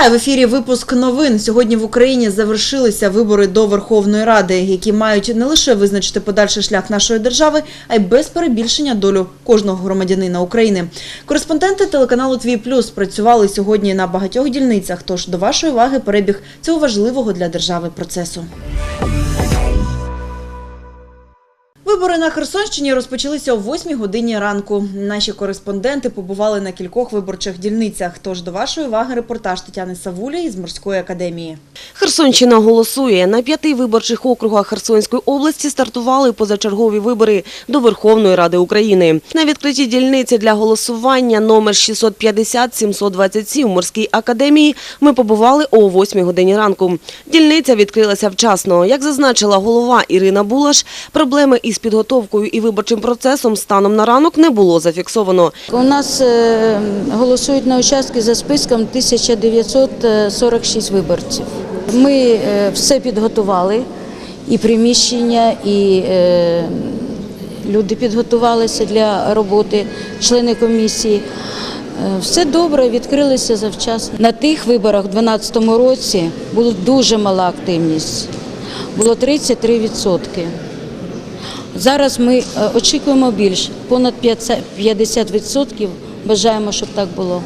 Вітаю в ефірі. Випуск новин. Сьогодні в Україні завершилися вибори до Верховної Ради, які мають не лише визначити подальший шлях нашої держави, а й без перебільшення долю кожного громадянина України. Кореспонденти телеканалу Твій Плюс працювали сьогодні на багатьох дільницях. Тож до вашої уваги перебіг цього важливого для держави процесу. Вибори на Херсонщині розпочалися о 8 годині ранку. Наші кореспонденти побували на кількох виборчих дільницях. Тож до вашої уваги репортаж Тетяни Савулі із морської академії. Херсонщина голосує. На п'яти виборчих округах Херсонської області стартували позачергові вибори до Верховної Ради України. На відкритій дільниці для голосування номер 650-727 в морській академії ми побували о 8 годині ранку. Дільниця відкрилася вчасно. Як зазначила голова Ірина Булаш, проблеми із підготовкою і виборчим процесом станом на ранок не було зафіксовано. У нас е, голосують на участки за списком 1946 виборців. Ми е, все підготували, і приміщення, і е, люди підготувалися для роботи, члени комісії. Все добре, відкрилися завчасно. На тих виборах у 2012 році була дуже мала активність. Було 33%. Зараз ми е, очікуємо більше, понад 50%. Бажаємо, щоб так було.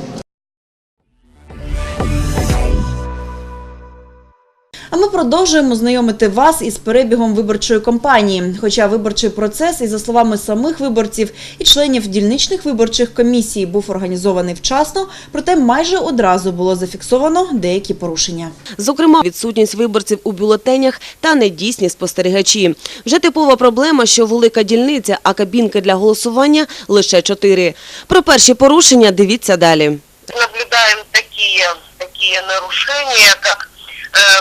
А ми продовжуємо знайомити вас із перебігом виборчої кампанії. Хоча виборчий процес, і за словами самих виборців і членів дільничних виборчих комісій, був організований вчасно, проте майже одразу було зафіксовано деякі порушення. Зокрема, відсутність виборців у бюлетенях та недійсні спостерігачі. Вже типова проблема, що велика дільниця, а кабінки для голосування лише чотири. Про перші порушення дивіться далі. наблюдаем такие, такие нарушения, как э,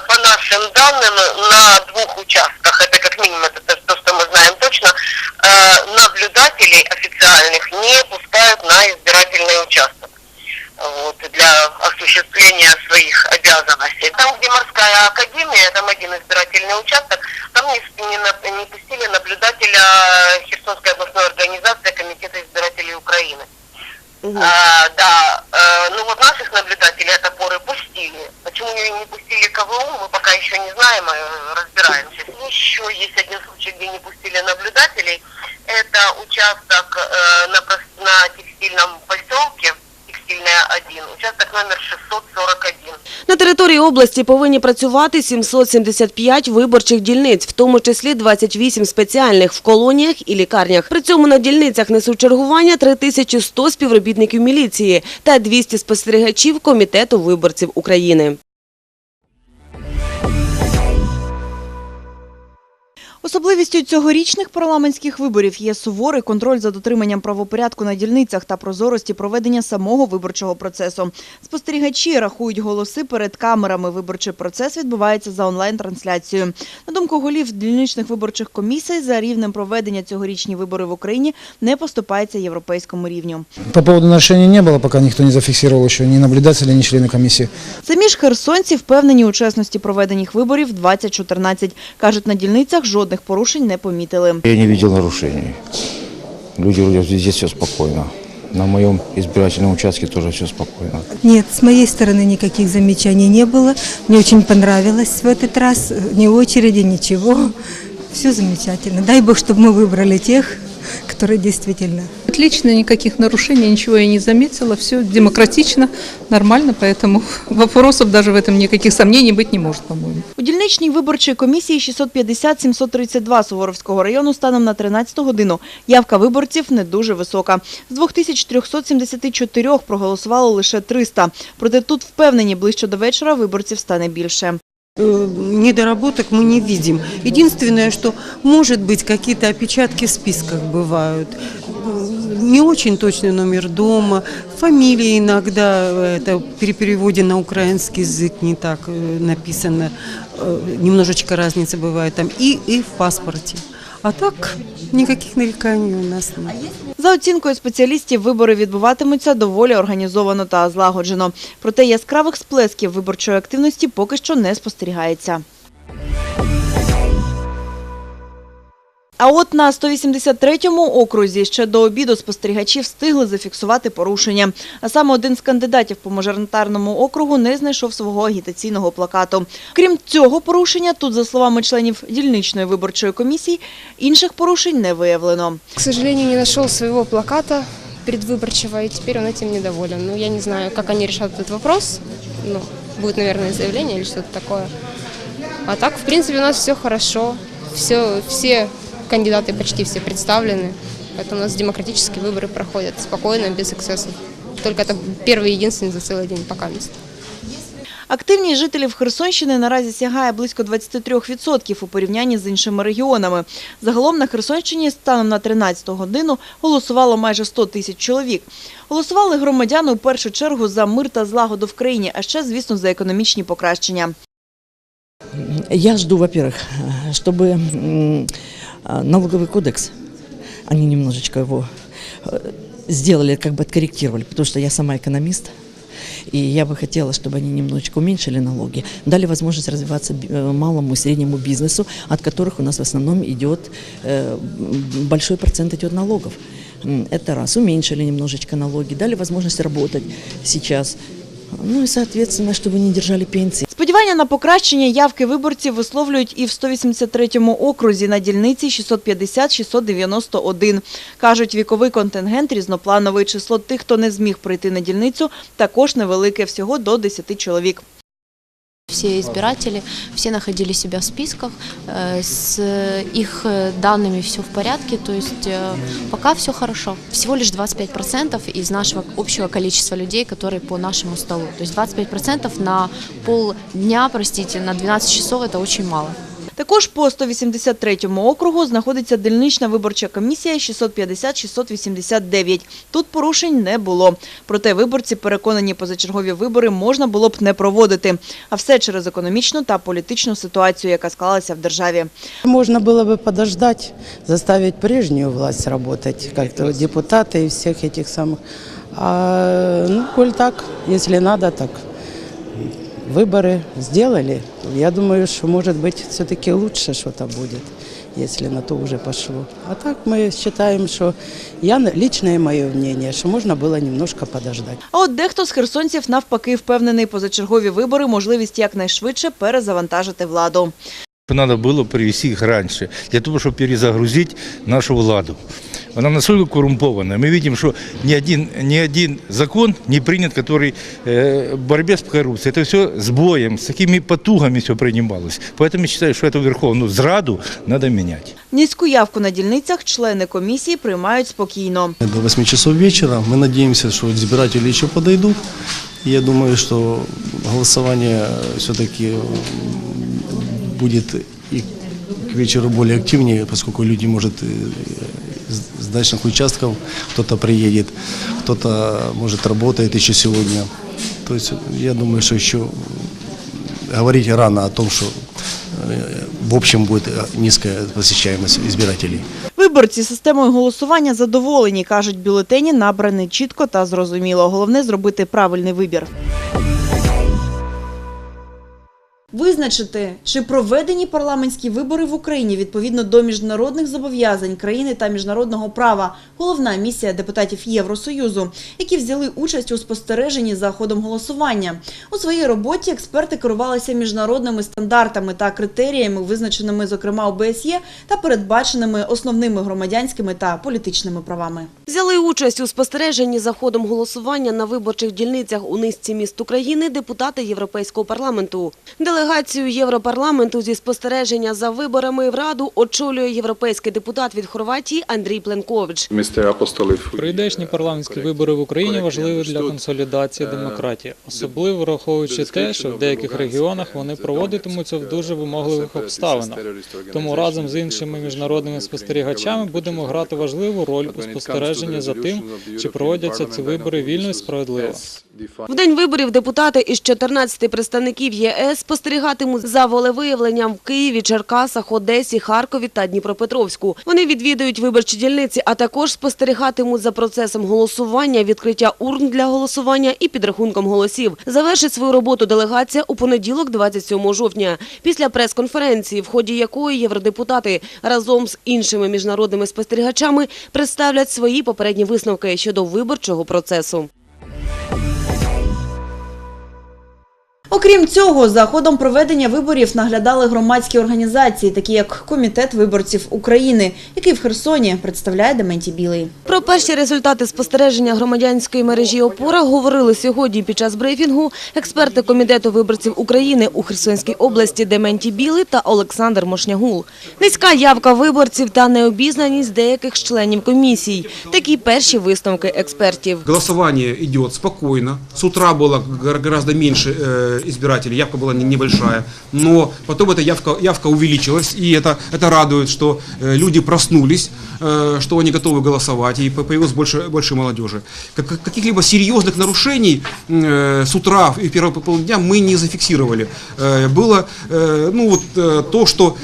по нашим данным на двух участках, это как минимум это то, то, что мы знаем точно, э, наблюдателей официальных не пускают на избирательный участок вот, для осуществления своих обязанностей. Там, где морская академия, там один избирательный участок, там не, не не пустили наблюдателя Херсонской території області повинні працювати 775 виборчих дільниць, в тому числі 28 спеціальних в колоніях і лікарнях. При цьому на дільницях несуть чергування 3100 співробітників міліції та 200 спостерігачів Комітету виборців України. Особливістю цьогорічних парламентських виборів є суворий контроль за дотриманням правопорядку на дільницях та прозорості проведення самого виборчого процесу. Спостерігачі рахують голоси перед камерами. Виборчий процес відбувається за онлайн-трансляцією. На думку голів дільничних виборчих комісій, за рівнем проведення цьогорічні вибори в Україні не поступається європейському рівню. По поводу нарушений не было, пока никто не зафиксировал еще ни наблюдатели, ни члены комиссии. Самі ж херсонці впевнені у чесності проведених виборів 2014. Кажуть, на дільницях жодних порушень не помітили. Я не видел нарушений. Люди вроде везде все спокойно. На моем избирательном участке тоже все спокойно. Нет, с моей стороны никаких замечаний не было. Мне очень понравилось в этот раз. Ни очереди, ничего. Все замечательно. Дай Бог, чтобы мы выбрали тех, которые действительно Отлично, никаких нарушений, ничего я не заметила. Все демократично, нормально, поэтому вопросов даже в этом никаких сомнений быть не может, по-моему. У дільничній виборчій комісії 650-732 Суворовського району станом на 13 годину явка виборців не дуже висока. З 2374 проголосувало лише 300. Проте тут впевнені, ближче до вечора виборців стане більше. Э, недоработок мы не видим. Единственное, что, может быть, какие-то опечатки в списках бывают. Э, Не очень точный номер дома, фамилии иногда, э, это при переводе на украинский язык не так э, написано, Э, немножечко разница бывает там, и, и в паспорте. А так, никаких нареканий у нас нет. За оцінкою спеціалістів, вибори відбуватимуться доволі організовано та злагоджено. Проте яскравих сплесків виборчої активності поки що не спостерігається. А от на 183-му окрузі ще до обіду спостерігачі встигли зафіксувати порушення. А саме один з кандидатів по мажоритарному округу не знайшов свого агітаційного плакату. Крім цього порушення, тут, за словами членів дільничної виборчої комісії, інших порушень не виявлено. К сожалению, не нашел своего плаката предвыборчего, и теперь он этим недоволен. Ну, я не знаю, как они решат этот вопрос. Ну, будет, наверное, заявление или что-то такое. А так, в принципе, у нас все хорошо. Все, все кандидаты почти все представлены. Поэтому у нас демократические выборы проходят спокойно, без эксцессов. Только это первый и единственный за целый день пока мест. Активність жителів Херсонщини наразі сягає близько 23% у порівнянні з іншими регіонами. Загалом на Херсонщині станом на 13 годину голосувало майже 100 тисяч чоловік. Голосували громадяни у першу чергу за мир та злагоду в країні, а ще, звісно, за економічні покращення. Я жду, во-первых, чтобы м, а, налоговый кодекс, они немножечко его э, сделали, как бы откорректировали, потому что я сама экономист, и я бы хотела, чтобы они немножечко уменьшили налоги, дали возможность развиваться би- э, малому и среднему бизнесу, от которых у нас в основном идет, э, м, большой процент идет налогов. М, Это раз. Уменьшили немножечко налоги, дали возможность работать сейчас. Ну и, соответственно, чтобы не держали пенсии. Сподівання на покращення явки виборців висловлюють і в 183-му окрузі на дільниці 650-691. Кажуть, віковий контингент різноплановий. Число тих, хто не зміг прийти на дільницю, також невелике, всього до 10 чоловік. Все избиратели, все находили себя в списках, э, с их э, данными все в порядке, то есть э, пока все хорошо. Всего лишь 25% из нашего общего количества людей, которые по нашему столу. То есть 25% на полдня, простите, на 12 часов это очень мало. Також по 183-му округу знаходиться дільнична виборча комісія 650-689. Тут порушень не було. Проте виборці переконані, позачергові вибори можна було б не проводити. А все через економічну та політичну ситуацію, яка склалася в державі. Можно было бы подождать, заставить прежнюю власть работать, как-то депутаты и всех этих самых. А, ну, коль так, если надо, так выборы сделали. Я думаю, что, может быть, все-таки лучше что-то будет, если на то уже пошло. А так мы считаем, что я, личное мое мнение, что можно было немножко подождать. А от дехто з херсонців навпаки впевнений, позачергові вибори – можливість якнайшвидше перезавантажити владу. Надо было привести их раньше, для того, чтобы перезагрузить нашу владу. Она настолько коррумпована. Мы видим, что ни один, ни один закон не принят, который э, в борьбе с коррупцией. Это все с боем, с такими потугами все принималось. Поэтому я считаю, что эту верховную зраду надо менять. Низьку явку на дільницях члени комісії приймають спокійно. До 8 часов вечера. Мы надеемся, что избиратели еще подойдут. И Я думаю, что голосование все-таки будет и к вечеру более активнее, поскольку люди, может, э, с- с дачных участков кто-то приедет, кто-то, может, работает еще сегодня. То есть я думаю, что еще говорить рано о том, что э, в общем будет э, низкая посещаемость избирателей. Виборці системою голосування задоволені, кажуть, бюлетені набрані чітко та зрозуміло. Головне – зробити правильний вибір. Визначити, чи проведені парламентські вибори в Україні відповідно до міжнародних зобов'язань країни та міжнародного права – головна місія депутатів Євросоюзу, які взяли участь у спостереженні за ходом голосування. У своїй роботі експерти керувалися міжнародними стандартами та критеріями, визначеними, зокрема, ОБСЄ та передбаченими основними громадянськими та політичними правами. Взяли участь у спостереженні за ходом голосування на виборчих дільницях у низці міст України депутати Європейського парламенту. Делегацію Європарламенту зі спостереження за виборами в Раду очолює європейський депутат від Хорватії Андрій Пленкович. Прийдешні парламентські вибори в Україні важливі для консолідації демократії, особливо враховуючи те, що в деяких регіонах вони проводитимуться в дуже вимогливих обставинах. Тому разом з іншими міжнародними спостерігачами будемо грати важливу роль у спостереженні за тим, чи проводяться ці вибори вільно і справедливо. В день виборів депутати із 14 представників ЄС спостерігатимуть за волевиявленням в Києві, Черкасах, Одесі, Харкові та Дніпропетровську. Вони відвідують виборчі дільниці, а також спостерігатимуть за процесом голосування, відкриття урн для голосування і підрахунком голосів. Завершить свою роботу делегація у понеділок, 27 жовтня, після прес-конференції, в ході якої євродепутати разом з іншими міжнародними спостерігачами представлять свої попередні висновки щодо виборчого процесу. Окрім цього, за ходом проведення виборів наглядали громадські організації, такі як Комітет виборців України, який в Херсоні представляє Дементій Білий. Про перші результати спостереження громадянської мережі «Опора» говорили сьогодні під час брифінгу експерти Комітету виборців України у Херсонській області Дементій Білий та Олександр Мошнягул. Низька явка виборців та необізнаність деяких членів комісій. Такі перші висновки експертів. Голосование идет спокойно. С утра гора- гораздо э, избирателей, явка была не- небольшая. Но потом эта явка, явка увеличилась, и это, это радует, что э, люди проснулись, э, что они готовы голосовать, и по- появилось больше, больше молодежи. Как- как- Каких-либо серьезных нарушений э, с утра и первые полдня мы не зафиксировали. Было ну, вот, то, что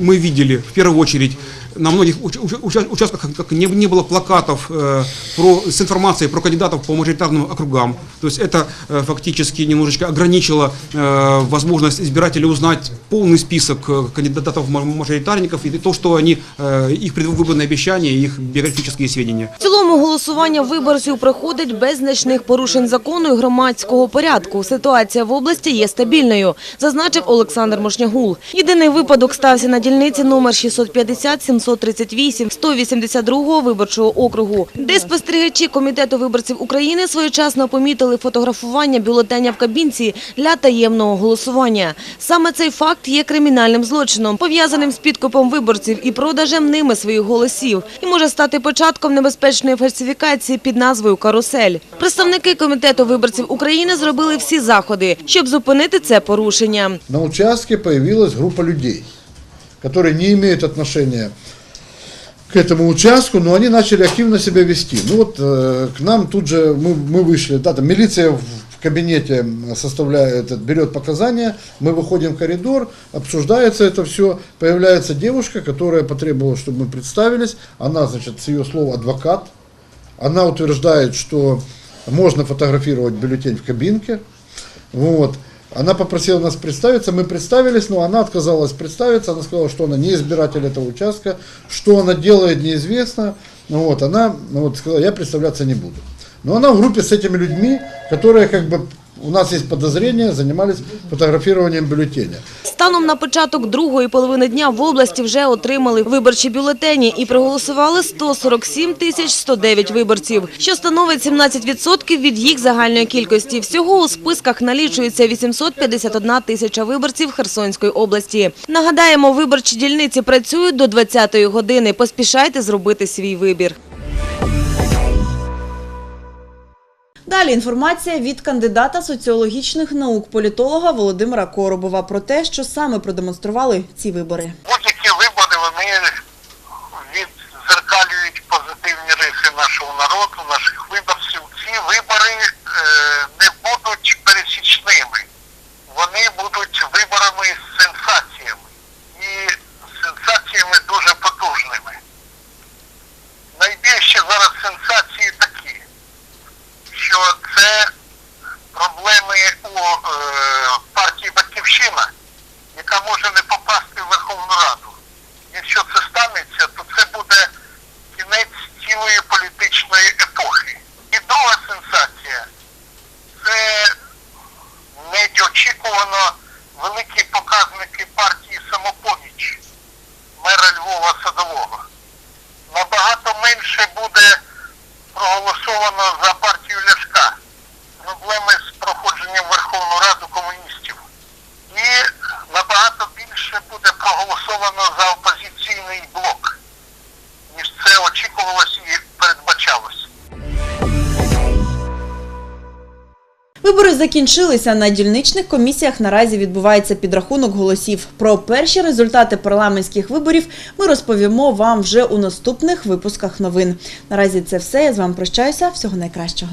мы видели в первую очередь на многих уч- уч- уча- участках как не, не было плакатов э, про, с информацией про кандидатов по мажоритарным округам. То есть это э, фактически немножечко ограничило э, возможность избирателей узнать полный список э, кандидатов ма- мажоритарников и то, что они, э, их предвыборные обещания, их биографические сведения. В цілому голосування виборців проходить без значних порушень закону і громадського порядку. Ситуація в області є стабільною, зазначив Олександр Мошнягул. Єдиний випадок стався на дільниці номер 650 738 182 виборчого округу, де спостерігачі Комітету виборців України своєчасно помітили фотографування бюлетеня в кабінці для таємного голосування. Саме цей факт є кримінальним злочином, пов'язаним з підкупом виборців і продажем ними своїх голосів, і може стати початком небезпечної фальсифікації під назвою «Карусель». Представники Комітету виборців України зробили всі заходи, щоб зупинити це порушення. на участке появилась группа людей, которые не имеют отношения к этому участку, но они начали активно себя вести. Ну вот э, к нам тут же мы, мы вышли, да, там милиция в, кабинете составляет, берет показания, мы выходим в коридор, обсуждается это все, появляется девушка, которая потребовала, чтобы мы представились, она, значит, с ее слов адвокат, она утверждает, что можно фотографировать бюллетень в кабинке, вот. Она попросила нас представиться, мы представились, но она отказалась представиться, она сказала, что она не избиратель этого участка, что она делает, неизвестно. Ну вот, она ну вот, сказала, я представляться не буду. Но она в группе с этими людьми, которые как бы, у нас есть подозрения, занимались фотографированием бюллетеня. Станом на початок другої половини дня в області вже отримали виборчі бюлетені і проголосували 147 тисяч 109 виборців, що становить 17% від їх загальної кількості. Всього у списках налічується 851 тисяча виборців Херсонської області. Нагадаємо, виборчі дільниці працюють до 20-ї години. Поспішайте зробити свій вибір. Далі інформація від кандидата соціологічних наук політолога Володимира Коробова про те, що саме продемонстрували ці вибори. Будь-які вибори вони відзеркалюють позитивні риси нашого народу, наших виборців. Ці вибори е, не будуть пересічними, вони будуть виборами з сенсаціями і сенсаціями дуже потужними. Найбільші зараз сенсації такі, що це проблеми у е, партії Батьківщина, яка може не попасти в Верховну Раду. Якщо це станеться, то це буде кінець цілої політичної епохи. І друга сенсація це неочікувано великі показники партії самопоміч мера Львова Садового. Набагато менше буде проголосовано за партію Ляшка. Проблеми з проходженням Верховну Раду комуністів. І набагато більше буде проголосовано за Вибори закінчилися. На дільничних комісіях наразі відбувається підрахунок голосів. Про перші результати парламентських виборів ми розповімо вам вже у наступних випусках новин. Наразі це все. Я з вами прощаюся. Всього найкращого.